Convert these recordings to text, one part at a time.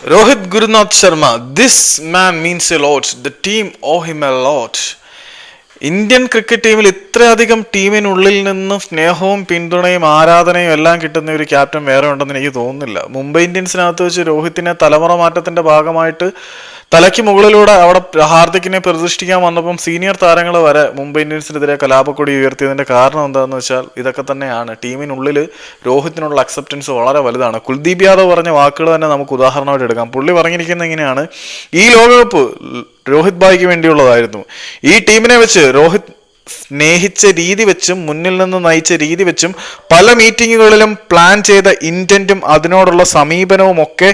Rohit Gurunath Sharma, this man means a lot. The team owe him a lot. Indian cricket ടീമിൽ ഇത്രയധികം ടീമിനുള്ളിൽ നിന്ന് സ്നേഹവും പിന്തുണയും ആരാധനയും എല്ലാം കിട്ടുന്ന ഒരു ക്യാപ്റ്റൻ വേറെ ഉണ്ടെന്ന് എനിക്ക് തോന്നുന്നില്ല മുംബൈ ഇന്ത്യൻസിനകത്ത് വെച്ച് രോഹിത്തിനെ തലമുറ മാറ്റത്തിന്റെ ഭാഗമായിട്ട് തലയ്ക്ക് മുകളിലൂടെ അവിടെ ഹാർദിക്കിനെ പ്രതിഷ്ഠിക്കാൻ വന്നപ്പം സീനിയർ താരങ്ങൾ വരെ മുംബൈ ഇന്ത്യൻസിനെതിരെ കലാപക്കൊടി ഉയർത്തിയതിന്റെ കാരണം എന്താണെന്ന് വെച്ചാൽ ഇതൊക്കെ തന്നെയാണ്. ടീമിനുള്ളിൽ രോഹിത്തിനുള്ള അക്സെപ്റ്റൻസ് വളരെ വലുതാണ്. കുൽദീപ് യാദവ് പറഞ്ഞ വാക്കുകൾ തന്നെ നമുക്ക് ഉദാഹരണമായിട്ട് എടുക്കാം. പുള്ളി പറഞ്ഞിരിക്കുന്നത് ഇങ്ങനെയാണ്. ഈ ലോകകപ്പ് രോഹിത് ഭായിക്ക് വേണ്ടിയുള്ളതായിരുന്നു. ഈ ടീമിനെ വെച്ച് രോഹിത് സ്നേഹിച്ച രീതി വെച്ചും മുന്നിൽ നിന്ന് നയിച്ച രീതി വെച്ചും പല മീറ്റിങ്ങുകളിലും പ്ലാൻ ചെയ്ത ഇന്റന്റും അതിനോടുള്ള സമീപനവും ഒക്കെ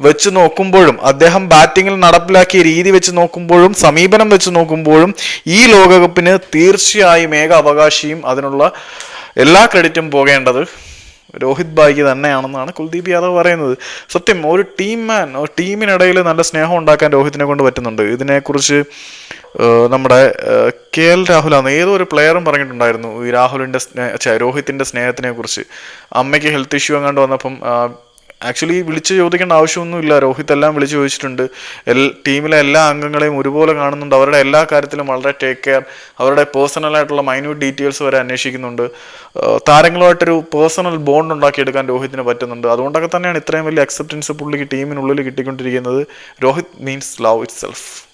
വെച്ച് നോക്കുമ്പോഴും അദ്ദേഹം ബാറ്റിങ്ങിൽ നടപ്പിലാക്കിയ രീതി വെച്ച് നോക്കുമ്പോഴും സമീപനം വെച്ച് നോക്കുമ്പോഴും ഈ ലോകകപ്പിന് തീർച്ചയായും ഏക അവകാശിയും അതിനുള്ള എല്ലാ ക്രെഡിറ്റും പോകേണ്ടത് രോഹിത് ഭായിക്ക് തന്നെയാണെന്നാണ് കുൽദീപ് യാദവ് പറയുന്നത്. സത്യം ഒരു ടീം മാൻ ഒരു ടീമിനിടയിൽ നല്ല സ്നേഹം ഉണ്ടാക്കാൻ രോഹിത്തിനെ കൊണ്ട് പറ്റുന്നുണ്ട്. ഇതിനെക്കുറിച്ച് നമ്മുടെ കെ എൽ രാഹുലാണ് ഏതോ ഒരു പ്ലെയറും പറഞ്ഞിട്ടുണ്ടായിരുന്നു ഈ രാഹുലിന്റെ സ്നേഹ രോഹിത്തിന്റെ സ്നേഹത്തിനെ കുറിച്ച് അമ്മയ്ക്ക് ഹെൽത്ത് ഇഷ്യൂ എങ്ങാണ്ട് വന്നപ്പം ആക്ച്വലി വിളിച്ച് ചോദിക്കേണ്ട ആവശ്യമൊന്നുമില്ല. രോഹിത് എല്ലാം വിളിച്ച് ചോദിച്ചിട്ടുണ്ട്. എൽ ടീമിലെ എല്ലാ അംഗങ്ങളെയും ഒരുപോലെ കാണുന്നുണ്ട്. അവരുടെ എല്ലാ കാര്യത്തിലും വളരെ ടേക്ക് കെയർ അവരുടെ പേഴ്സണലായിട്ടുള്ള മൈന്യൂട്ട് ഡീറ്റെയിൽസ് വരെ അന്വേഷിക്കുന്നുണ്ട്. താരങ്ങളുമായിട്ടൊരു പേഴ്സണൽ ബോണ്ട് ഉണ്ടാക്കിയെടുക്കാൻ രോഹിത്തിന് പറ്റുന്നുണ്ട്. അതുകൊണ്ടൊക്കെ തന്നെയാണ് ഇത്രയും വലിയ അക്സെപ്റ്റൻസ് പുള്ളിക്ക് ടീമിനുള്ളിൽ കിട്ടിക്കൊണ്ടിരിക്കുന്നത്. Rohit means love itself